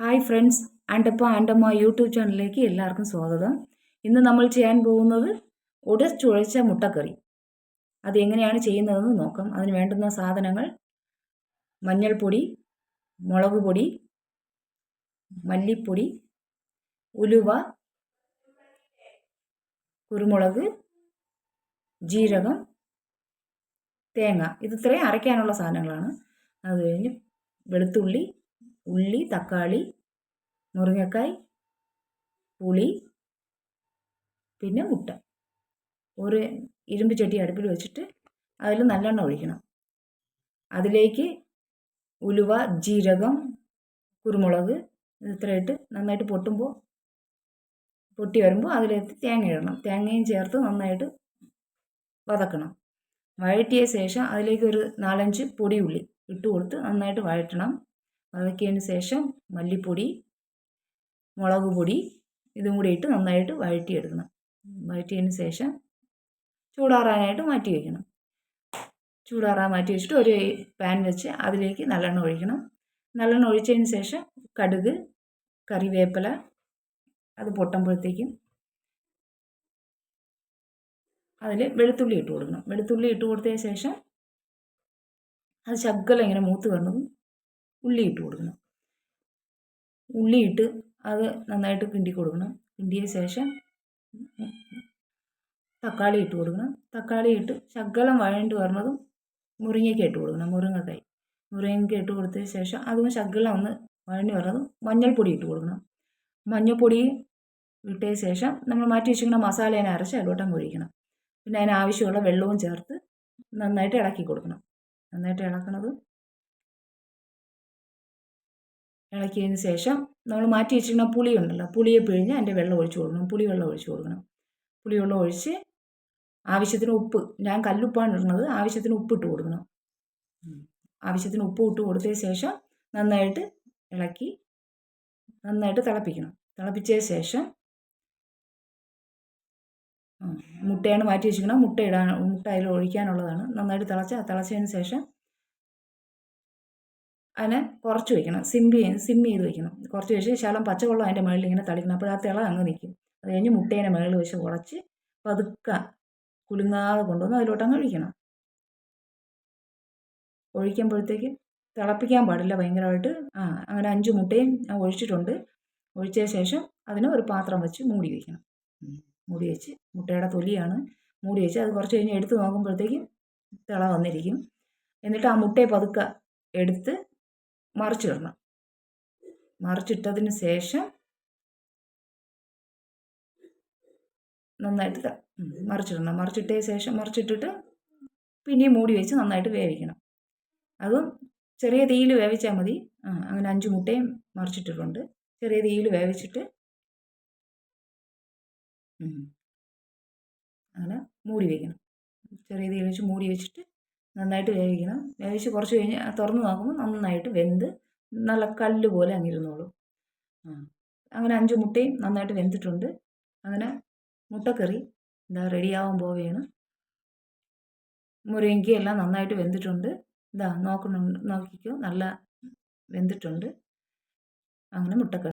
Hi friends Andappa Andamma YouTube ചാനലിലേക്ക് എല്ലാവർക്കും സ്വാഗതം. ഇന്ന് നമ്മൾ ചെയ്യാൻ പോകുന്നത് ഉടച്ചുഴച്ച മുട്ടക്കറി. അത് എങ്ങനെയാണ് ചെയ്യുന്നതെന്ന് നോക്കാം. അതിന് വേണ്ടുന്ന സാധനങ്ങൾ മഞ്ഞൾപ്പൊടി മുളക് പൊടി മല്ലിപ്പൊടി ഉലുവ കുരുമുളക് ജീരകം തേങ്ങ. ഇത് ഇത്രയും അരയ്ക്കാനുള്ള സാധനങ്ങളാണ്. അത് കഴിഞ്ഞ് വെളുത്തുള്ളി ഉള്ളി തക്കാളി മുരിങ്ങക്കായ് പുളി പിന്നെ മുട്ട. ഒരു ഇരുമ്പ് ചട്ടി അടുപ്പിൽ വെച്ചിട്ട് അതിൽ നല്ലെണ്ണ ഒഴിക്കണം. അതിലേക്ക് ഉലുവ ജീരകം കുരുമുളക് ഇത്രയിട്ട് നന്നായിട്ട് പൊട്ടുമ്പോൾ പൊട്ടി വരുമ്പോൾ അതിലേക്ക് തേങ്ങ ഇടണം. തേങ്ങയും ചേർത്ത് നന്നായിട്ട് വതക്കണം. വഴറ്റിയ ശേഷം അതിലേക്ക് ഒരു നാലഞ്ച് പൊടിയുള്ളി ഇട്ട് കൊടുത്ത് നന്നായിട്ട് വഴറ്റണം. വഴക്കിയതിന് ശേഷം മല്ലിപ്പൊടി മുളക് പൊടി ഇതും കൂടി ഇട്ട് നന്നായിട്ട് വഴറ്റിയെടുക്കണം. വഴറ്റിയതിന് ശേഷം ചൂടാറാനായിട്ട് മാറ്റി വയ്ക്കണം. ചൂടാറാൻ മാറ്റി വെച്ചിട്ട് ഒരു പാൻ വെച്ച് അതിലേക്ക് നല്ലെണ്ണ ഒഴിക്കണം. നല്ലെണ്ണ ഒഴിച്ചതിന് ശേഷം കടുക് കറിവേപ്പില അത് പൊട്ടുമ്പോഴത്തേക്കും അതിൽ വെളുത്തുള്ളി ഇട്ട് കൊടുക്കണം. വെളുത്തുള്ളി ഇട്ട് കൊടുത്തതിന് ശേഷം അത് ശകലം ഇങ്ങനെ മൂത്ത് വരണതും ഉള്ളി ഇട്ട് കൊടുക്കണം. ഉള്ളി ഇട്ട് അത് നന്നായിട്ട് കിണ്ടി കൊടുക്കണം. കിണ്ടിയ ശേഷം തക്കാളി ഇട്ട് കൊടുക്കണം. തക്കാളി ഇട്ട് ശകലം വഴണ്ട് വരണതും മുരിങ്ങയ്ക്ക് ഇട്ട് കൊടുക്കണം. മുരിങ്ങക്കായി. മുരിങ്ങയ്ക്ക് ഇട്ട് കൊടുത്തതിന് ശേഷം അതും ശകലം ഒന്ന് വഴണ്ടി വരണതും മഞ്ഞൾപ്പൊടി ഇട്ട് കൊടുക്കണം. മഞ്ഞൾപ്പൊടി ഇട്ടതിന് ശേഷം നമ്മൾ മാറ്റി വെച്ചിരിക്കുന്ന മസാലേനെ അരച്ച് അതിലോട്ടങ്ങ് ഒഴിക്കണം. പിന്നെ അതിന് ആവശ്യമുള്ള വെള്ളവും ചേർത്ത് നന്നായിട്ട് ഇളക്കി കൊടുക്കണം. നന്നായിട്ട് ഇളക്കണത് ഇളക്കിയതിന് ശേഷം നമ്മൾ മാറ്റി വെച്ചിരിക്കുന്ന പുളി ഉണ്ടല്ലോ പുളിയെ പിഴിഞ്ഞ് അതിന്റെ വെള്ളം ഒഴിച്ച് കൊടുക്കണം പുളി വെള്ളം ഒഴിച്ച് കൊടുക്കണം. പുളി വെള്ളം ഒഴിച്ച് ആവശ്യത്തിന് ഉപ്പ് ഞാൻ കല്ലുപ്പാണ് ഇടുന്നത് ആവശ്യത്തിന് ഉപ്പ് ഇട്ട് കൊടുക്കണം. ആവശ്യത്തിന് ഉപ്പ് ഇട്ട് കൊടുത്തതിന് ശേഷം നന്നായിട്ട് ഇളക്കി നന്നായിട്ട് തിളപ്പിക്കണം. തിളപ്പിച്ചതിന് ശേഷം മുട്ടയാണ് മാറ്റി വെച്ചിരിക്കണം മുട്ട ഇടാൻ മുട്ട അതിൽ ഒഴിക്കാനുള്ളതാണ്. നന്നായിട്ട് തിളച്ച തിളച്ചതിന് ശേഷം അതിനെ കുറച്ച് വയ്ക്കണം സിം സിം ചെയ്ത് വയ്ക്കണം കുറച്ച് വെച്ച് ശകലം പച്ചവെള്ളം അതിന്റെ മുകളിൽ ഇങ്ങനെ തളിക്കണം. അപ്പോൾ ആ തിള അങ്ങ് നിൽക്കും അത് കഴിഞ്ഞ് മുട്ടേനെ മുകളിൽ വെച്ച് ഉടച്ച് പതുക്കെ കുലുങ്ങാതെ കൊണ്ടുവന്ന് അതിലോട്ട് അങ്ങ് ഒഴിക്കണം. ഒഴിക്കുമ്പോഴത്തേക്ക് തിളപ്പിക്കാൻ പാടില്ല ഭയങ്കരമായിട്ട്. ആ അങ്ങനെ അഞ്ച് മുട്ടയും ഒഴിച്ചിട്ടുണ്ട്. ഒഴിച്ചതിന് ശേഷം അതിന് ഒരു പാത്രം വെച്ച് മൂടി വയ്ക്കണം മൂടി വെച്ച് മുട്ടയുടെ തൊലിയാണ്. മൂടി വെച്ച് അത് കുറച്ച് കഴിഞ്ഞ് എടുത്ത് നോക്കുമ്പോഴത്തേക്കും തിള വന്നിരിക്കും. എന്നിട്ട് ആ മുട്ടയെ പതുക്കെ എടുത്ത് മറിച്ചിടണം മറിച്ചിട്ടതിന് ശേഷം നന്നായിട്ട് മറിച്ചിടണം മറിച്ചിട്ടതിന് ശേഷം മറിച്ചിട്ടിട്ട് പിന്നെയും മൂടി വെച്ച് നന്നായിട്ട് വേവിക്കണം. അതും ചെറിയ തീയിൽ വേവിച്ചാൽ മതി. അങ്ങനെ അഞ്ച് മുട്ടയും മറിച്ചിട്ടിട്ടുണ്ട്. ചെറിയ തീയിൽ വേവിച്ചിട്ട് അങ്ങനെ മൂടി വയ്ക്കണം ചെറിയ തീയിൽ വെച്ച് മൂടി വെച്ചിട്ട് നന്നായിട്ട് വേവിക്കണം. വേവിച്ച് കുറച്ച് കഴിഞ്ഞ് തുറന്ന് നോക്കുമ്പോൾ നന്നായിട്ട് വെന്ത് നല്ല കല്ല് പോലെ അങ്ങിരുന്നോളൂ അങ്ങനെ അഞ്ച് മുട്ടയും നന്നായിട്ട് വെന്തിട്ടുണ്ട്. അങ്ങനെ മുട്ടക്കറി എന്താ റെഡിയാവാൻ പോവുകയാണ്. മുരിങ്ങയ്ക്ക എല്ലാം നന്നായിട്ട് വെന്തിട്ടുണ്ട്. ഇതാ നോക്കുന്നുണ്ട് നോക്കിക്കോ നല്ല വെന്തിട്ടുണ്ട്. അങ്ങനെ മുട്ടക്കറി.